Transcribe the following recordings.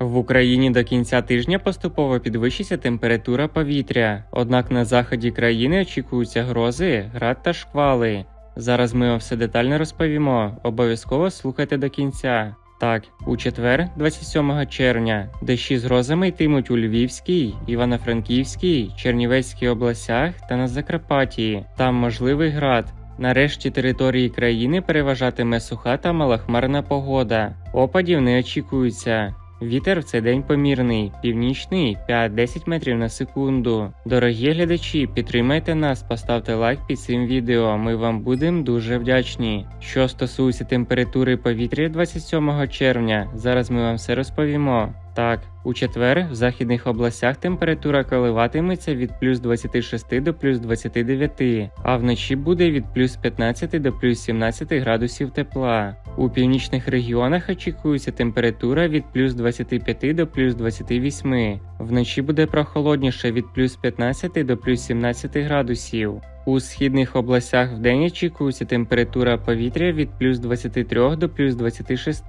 В Україні до кінця тижня поступово підвищиться температура повітря, однак на заході країни очікуються грози, град та шквали. Зараз ми вам все детально розповімо. Обов'язково слухайте до кінця. Так, у четвер, 27 червня, дощі з грозами йтимуть у Львівській, Івано-Франківській, Чернівецькій областях та на Закарпатті. Там можливий град. Нарешті території країни переважатиме суха та малохмарна погода. Опадів не очікується. Вітер в цей день помірний, північний 5-10 метрів на секунду. Дорогі глядачі, підтримайте нас, поставте лайк під цим відео. Ми вам будемо дуже вдячні. Що стосується температури повітря 27 червня, зараз ми вам все розповімо. Так, у четвер в західних областях температура коливатиметься від плюс 26 до плюс 29, а вночі буде від плюс 15 до плюс 17 градусів тепла. У північних регіонах очікується температура від плюс 25 до плюс 28. Вночі буде прохолодніше від плюс 15 до плюс 17 градусів. У східних областях вдень очікується температура повітря від плюс 23 до плюс 26,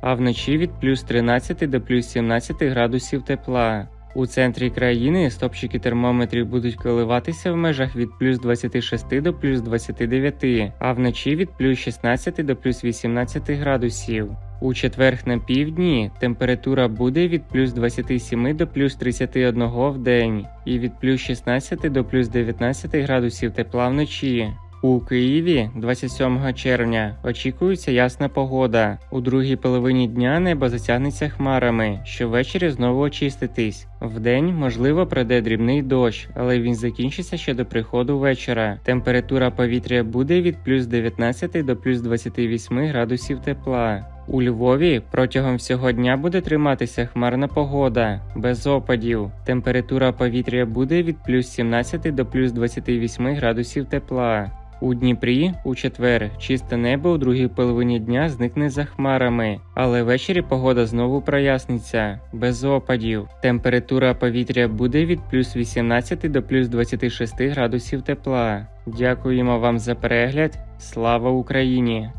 а вночі від плюс 13 до плюс 17 градусів тепла. У центрі країни стопчики термометрів будуть коливатися в межах від плюс 26 до плюс 29, а вночі від плюс 16 до плюс 18 градусів. У четверг на півдні температура буде від плюс 27 до плюс 31 в день і від плюс 16 до плюс 19 градусів тепла вночі. У Києві 27 червня очікується ясна погода. У другій половині дня небо затягнеться хмарами, що ввечері знову очиститись. Вдень, можливо, пройде дрібний дощ, але він закінчиться ще до приходу вечора. Температура повітря буде від плюс 19 до плюс 28 градусів тепла. У Львові протягом всього дня буде триматися хмарна погода, без опадів. Температура повітря буде від плюс 17 до плюс 28 градусів тепла. У Дніпрі у четвер чисте небо у другій половині дня зникне за хмарами, але ввечері погода знову проясниться, без опадів. Температура повітря буде від плюс 18 до плюс 26 градусів тепла. Дякуємо вам за перегляд. Слава Україні!